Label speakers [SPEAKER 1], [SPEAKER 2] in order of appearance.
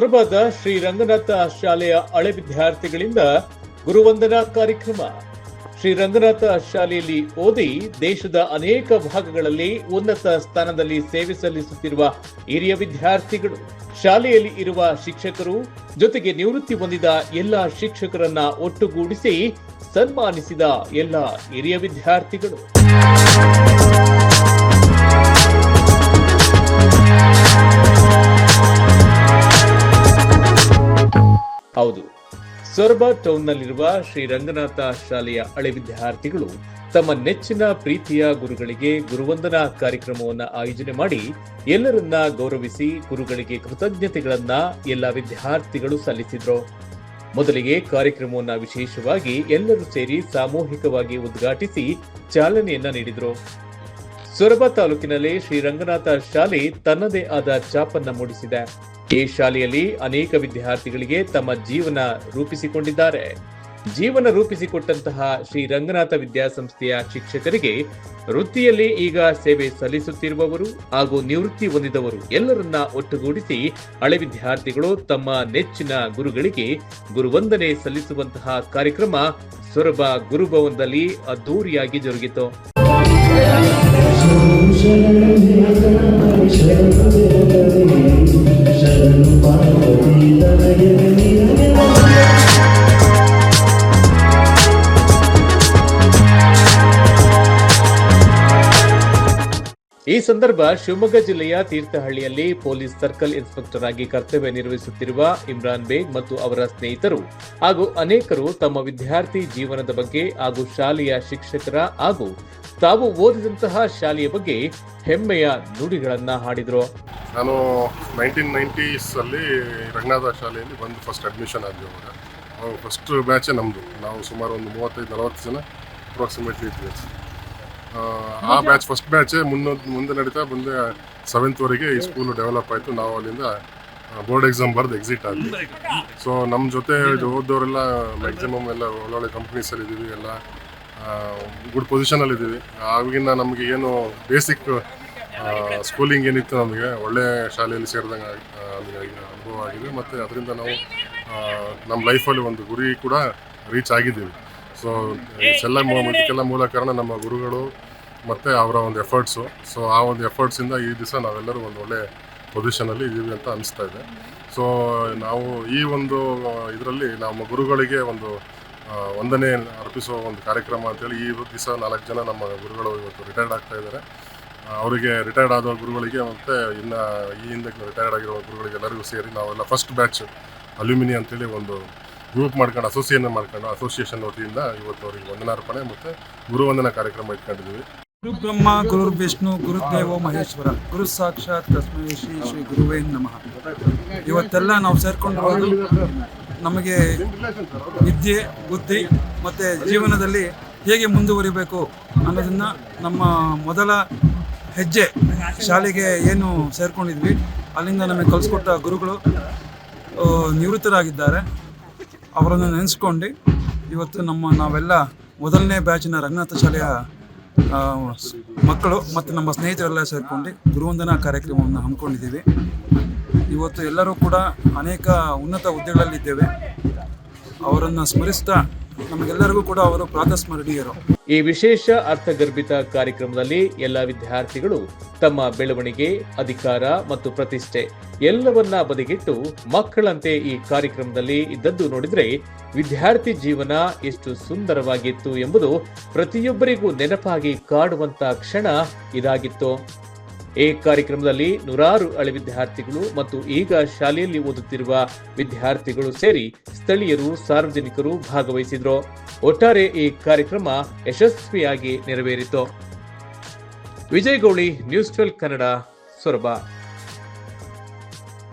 [SPEAKER 1] ಸೊರಬದ ಶ್ರೀ ರಂಗನಾಥ ಶಾಲೆಯ ಹಳೆ ವಿದ್ಯಾರ್ಥಿಗಳಿಂದ ಗುರುವಂದನಾ ಕಾರ್ಯಕ್ರಮ. ಶ್ರೀ ರಂಗನಾಥ ಶಾಲೆಯಲ್ಲಿ ಓದಿ ದೇಶದ ಅನೇಕ ಭಾಗಗಳಲ್ಲಿ ಉನ್ನತ ಸ್ಥಾನದಲ್ಲಿ ಸೇವೆ ಸಲ್ಲಿಸುತ್ತಿರುವ ಹಿರಿಯ ವಿದ್ಯಾರ್ಥಿಗಳು, ಶಾಲೆಯಲ್ಲಿ ಇರುವ ಶಿಕ್ಷಕರು ಜೊತೆಗೆ ನಿವೃತ್ತಿ ಹೊಂದಿದ ಎಲ್ಲ ಶಿಕ್ಷಕರನ್ನ ಒಟ್ಟುಗೂಡಿಸಿ ಸನ್ಮಾನಿಸಿದ ಎಲ್ಲ ಹಿರಿಯ ವಿದ್ಯಾರ್ಥಿಗಳು. ಸೊರಬ ಟೌನ್ನಲ್ಲಿರುವ ಶ್ರೀ ರಂಗನಾಥ ಶಾಲೆಯ ಹಳೆ ವಿದ್ಯಾರ್ಥಿಗಳು ತಮ್ಮ ನೆಚ್ಚಿನ ಪ್ರೀತಿಯ ಗುರುಗಳಿಗೆ ಗುರುವಂದನಾ ಕಾರ್ಯಕ್ರಮವನ್ನ ಆಯೋಜನೆ ಮಾಡಿ ಎಲ್ಲರನ್ನ ಗೌರವಿಸಿ ಗುರುಗಳಿಗೆ ಕೃತಜ್ಞತೆಗಳನ್ನ ಎಲ್ಲ ವಿದ್ಯಾರ್ಥಿಗಳು ಸಲ್ಲಿಸಿದ್ರು. ಮೊದಲಿಗೆ ಕಾರ್ಯಕ್ರಮವನ್ನ ವಿಶೇಷವಾಗಿ ಎಲ್ಲರೂ ಸೇರಿ ಸಾಮೂಹಿಕವಾಗಿ ಉದ್ಘಾಟಿಸಿ ಚಾಲನೆಯನ್ನ ನೀಡಿದ್ರು. ಸೊರಬ ತಾಲೂಕಿನಲ್ಲಿ ಶ್ರೀ ರಂಗನಾಥ ಶಾಲೆ ತನ್ನದೇ ಆದ ಚಾಪನ್ನ ಮೂಡಿಸಿದೆ. ಈ ಶಾಲೆಯಲ್ಲಿ ಅನೇಕ ವಿದ್ಯಾರ್ಥಿಗಳಿಗೆ ತಮ್ಮ ಜೀವನ ರೂಪಿಸಿಕೊಂಡಿದ್ದಾರೆ. ಜೀವನ ರೂಪಿಸಿಕೊಟ್ಟಂತಹ ಶ್ರೀ ರಂಗನಾಥ ವಿದ್ಯಾಸಂಸ್ಥೆಯ ಶಿಕ್ಷಕರಿಗೆ ವೃತ್ತಿಯಲ್ಲಿ ಈಗ ಸೇವೆ ಸಲ್ಲಿಸುತ್ತಿರುವವರು ಹಾಗೂ ನಿವೃತ್ತಿ ಹೊಂದಿದವರು ಎಲ್ಲರನ್ನ ಒಟ್ಟುಗೂಡಿಸಿ ಹಳೆ ವಿದ್ಯಾರ್ಥಿಗಳು ತಮ್ಮ ನೆಚ್ಚಿನ ಗುರುಗಳಿಗೆ ಗುರುವಂದನೆ ಸಲ್ಲಿಸುವಂತಹ ಕಾರ್ಯಕ್ರಮ ಸೊರಬ ಗುರುಭವನದಲ್ಲಿ ಅದ್ದೂರಿಯಾಗಿ ಜರುಗಿತು. ಈ ಸಂದರ್ಭ ಶಿವಮೊಗ್ಗ ಜಿಲ್ಲೆಯ ತೀರ್ಥಹಳ್ಳಿಯಲ್ಲಿ ಪೊಲೀಸ್ ಸರ್ಕಲ್ ಇನ್ಸ್ಪೆಕ್ಟರ್ ಆಗಿ ಕರ್ತವ್ಯ ನಿರ್ವಹಿಸುತ್ತಿರುವ ಇಮ್ರಾನ್ ಬೇಗ್ ಮತ್ತು ಅವರ ಸ್ನೇಹಿತರು ಹಾಗೂ ಅನೇಕರು ತಮ್ಮ ವಿದ್ಯಾರ್ಥಿ ಜೀವನದ ಬಗ್ಗೆ ಹಾಗೂ ಶಾಲೆಯ ಶಿಕ್ಷಕರ ಹಾಗೂ ತಾವು ಓದಿದಂತಹ ಶಾಲೆಯ ಬಗ್ಗೆ ಹೆಮ್ಮೆಯ ನುಡಿಗಳನ್ನ ಹಾಡಿದ್ರು.
[SPEAKER 2] ನಾನು ನೈನ್ಟೀನ್ ನೈಂಟೀಸಲ್ಲಿ ರಂಗನಾಥ ಶಾಲೆಯಲ್ಲಿ ಬಂದು ಫಸ್ಟ್ ಅಡ್ಮಿಷನ್ ಆದ್ವಿ ಅವಾಗ ಅವಾಗ ಫಸ್ಟ್ ಬ್ಯಾಚೇ ನಮ್ಮದು ನಾವು ಸುಮಾರು ಒಂದು ಮೂವತ್ತೈದು ನಲವತ್ತು ಜನ ಅಪ್ರಾಕ್ಸಿಮೇಟ್ಲಿ ಇದ್ವಿ. ಆ, ಬ್ಯಾಚ್ ಫಸ್ಟ್ ಬ್ಯಾಚೇ ಮುನ್ನ ಮುಂದೆ ನಡೀತಾ ಬಂದೆ ಸೆವೆಂತ್ವರೆಗೆ ಈ ಸ್ಕೂಲು ಡೆವಲಪ್ ಆಯಿತು. ನಾವು ಅಲ್ಲಿಂದ ಬೋರ್ಡ್ ಎಕ್ಸಾಮ್ ಬರೆದು ಎಕ್ಸಿಟ್ ಆದ್ವಿ. ಸೊ ನಮ್ಮ ಜೊತೆ ಓದೋರೆಲ್ಲ ಮ್ಯಾಕ್ಸಿಮಮ್ ಎಲ್ಲ ಒಳ್ಳೊಳ್ಳೆ ಕಂಪ್ನೀಸಲ್ಲಿ ಇದ್ದೀವಿ ಎಲ್ಲ ಗುಡ್ ಪೊಸಿಷನಲ್ಲಿ ಇದ್ದೀವಿ. ಆಗಿನ ನಮಗೆ ಏನು ಬೇಸಿಕ್ ಸ್ಕೂಲಿಂಗ್ ಏನಿತ್ತು ನಮಗೆ, ಒಳ್ಳೆ ಶಾಲೆಯಲ್ಲಿ ಸೇರಿದಂಗೆ ಅನುಭವ ಆಗಿದೆ. ಮತ್ತು ಅದರಿಂದ ನಾವು ನಮ್ಮ ಲೈಫಲ್ಲಿ ಒಂದು ಗುರಿ ಕೂಡ ರೀಚ್ ಆಗಿದ್ದೀವಿ. ಸೊ ಮೂ- ಇದಕ್ಕೆಲ್ಲ ಮೂಲ ಕಾರಣ ನಮ್ಮ ಗುರುಗಳು ಮತ್ತು ಅವರ ಒಂದು ಎಫರ್ಟ್ಸು ಸೊ ಆ ಒಂದು ಎಫರ್ಟ್ಸಿಂದ ಈ ದಿವಸ ನಾವೆಲ್ಲರೂ ಒಂದು ಒಳ್ಳೆ ಪೊಸಿಷನಲ್ಲಿ ಇದ್ದೀವಿ ಅಂತ ಅನಿಸ್ತಾ ಇದೆ. ಸೊ ನಾವು ಈ ಒಂದು ಇದರಲ್ಲಿ ನಮ್ಮ ಗುರುಗಳಿಗೆ ಒಂದು ವಂದನೆ ಅರ್ಪಿಸುವ ಒಂದು ಕಾರ್ಯಕ್ರಮ ಅಂತೇಳಿ ಈ ದಿವಸ ನಾಲ್ಕು ಜನ ನಮ್ಮ ಗುರುಗಳು ಇವತ್ತು ರಿಟೈರ್ಡ್ ಆಗ್ತಾ ಇದ್ದಾರೆ. ಅವರಿಗೆ ರಿಟೈರ್ಡ್ ಆದ ಗುರುಗಳಿಗೆ ಮತ್ತು ಇನ್ನು ಈ ಹಿಂದೆ ರಿಟೈರ್ಡ್ ಆಗಿರೋ ಗುರುಗಳಿಗೆ ಎಲ್ಲರಿಗೂ ಸೇರಿ ನಾವೆಲ್ಲ ಫಸ್ಟ್ ಬ್ಯಾಚ್ ಅಲ್ಯೂಮಿನಿ ಅಂತೇಳಿ ಒಂದು ಗ್ರೂಪ್ ಮಾಡ್ಕೊಂಡು ಅಸೋಸಿಯೇಷನ್ ಮಾಡ್ಕೊಂಡು ಅಸೋಸಿಯೇಷನ್ ವತಿಯಿಂದ ಇವತ್ತು ಅವರಿಗೆ ವಂದನಾರ್ಪಣೆ ಮತ್ತು ಗುರುವಂದನಾ ಕಾರ್ಯಕ್ರಮ ಇಟ್ಕೊಂಡಿದ್ದೀವಿ.
[SPEAKER 3] ಗುರು ಬ್ರಹ್ಮ ಗುರು ವಿಷ್ಣು, ಗುರುದೇವ ಮಹೇಶ್ವರ, ಗುರು ಸಾಕ್ಷಾತ್ ತಸ್ಮೈ ಶ್ರೀ ಶ್ರೀ ಗುರುವೇ ನಮಃ. ಇವತ್ತೆಲ್ಲ ನಾವು ಸೇರ್ಕೊಂಡಿರೋದು ನಮಗೆ ವಿದ್ಯೆ, ಬುದ್ಧಿ ಮತ್ತು ಜೀವನದಲ್ಲಿ ಹೇಗೆ ಮುಂದುವರಿಬೇಕು ಅನ್ನೋದನ್ನು ನಮ್ಮ ಮೊದಲ ಹೆಜ್ಜೆ ಶಾಲೆಗೆ ಏನು ಸೇರ್ಕೊಂಡಿದ್ವಿ. ಅಲ್ಲಿಂದ ನಮಗೆ ಕಲಿಸ್ಕೊಟ್ಟ ಗುರುಗಳು ನಿವೃತ್ತರಾಗಿದ್ದಾರೆ. ಅವರನ್ನು ನೆನೆಸ್ಕೊಂಡು ಇವತ್ತು ನಮ್ಮ ನಾವೆಲ್ಲ ಮೊದಲನೇ ಬ್ಯಾಚಿನ ರಂಗನಾಥ ಶಾಲೆಯ ಮಕ್ಕಳು ಮತ್ತು ನಮ್ಮ ಸ್ನೇಹಿತರೆಲ್ಲ ಸೇರಿಕೊಂಡು ಗುರುವಂದನಾ ಕಾರ್ಯಕ್ರಮವನ್ನು ಹಮ್ಮಿಕೊಂಡಿದ್ದೀವಿ. ಇವತ್ತು ಎಲ್ಲರೂ ಕೂಡ ಅನೇಕ ಉನ್ನತ ಹುದ್ದೆಗಳಲ್ಲಿದ್ದೇವೆ. ಅವರನ್ನು ಸ್ಮರಿಸ್ತಾ ನಮಗೆಲ್ಲರಿಗೂ ಕೂಡ ಅವರು ಪ್ರಾತಸ್ಮರಣೀಯರು
[SPEAKER 1] ಈ ವಿಶೇಷ ಅರ್ಥಗರ್ಭಿತ ಕಾರ್ಯಕ್ರಮದಲ್ಲಿ ಎಲ್ಲ ವಿದ್ಯಾರ್ಥಿಗಳು ತಮ್ಮ ಬೆಳವಣಿಗೆ, ಅಧಿಕಾರ ಮತ್ತು ಪ್ರತಿಷ್ಠೆ ಎಲ್ಲವನ್ನ ಬದಿಗಿಟ್ಟು ಮಕ್ಕಳಂತೆ ಈ ಕಾರ್ಯಕ್ರಮದಲ್ಲಿ ಇದ್ದದ್ದು ನೋಡಿದ್ರೆ ವಿದ್ಯಾರ್ಥಿ ಜೀವನ ಎಷ್ಟು ಸುಂದರವಾಗಿತ್ತು ಎಂಬುದು ಪ್ರತಿಯೊಬ್ಬರಿಗೂ ನೆನಪಾಗಿ ಕಾಡುವಂತ ಕ್ಷಣ ಇದಾಗಿತ್ತು. ಈ ಕಾರ್ಯಕ್ರಮದಲ್ಲಿ ನೂರಾರು ಹಳೆ ವಿದ್ಯಾರ್ಥಿಗಳು ಮತ್ತು ಈಗ ಶಾಲೆಯಲ್ಲಿ ಓದುತ್ತಿರುವ ವಿದ್ಯಾರ್ಥಿಗಳು ಸೇರಿ ಸ್ಥಳೀಯರು, ಸಾರ್ವಜನಿಕರು ಭಾಗವಹಿಸಿದ್ರು. ಒಟ್ಟಾರೆ ಈ ಕಾರ್ಯಕ್ರಮ ಯಶಸ್ವಿಯಾಗಿ ನೆರವೇರಿತು. Vijay Gowli news twelve Kannada, Soraba.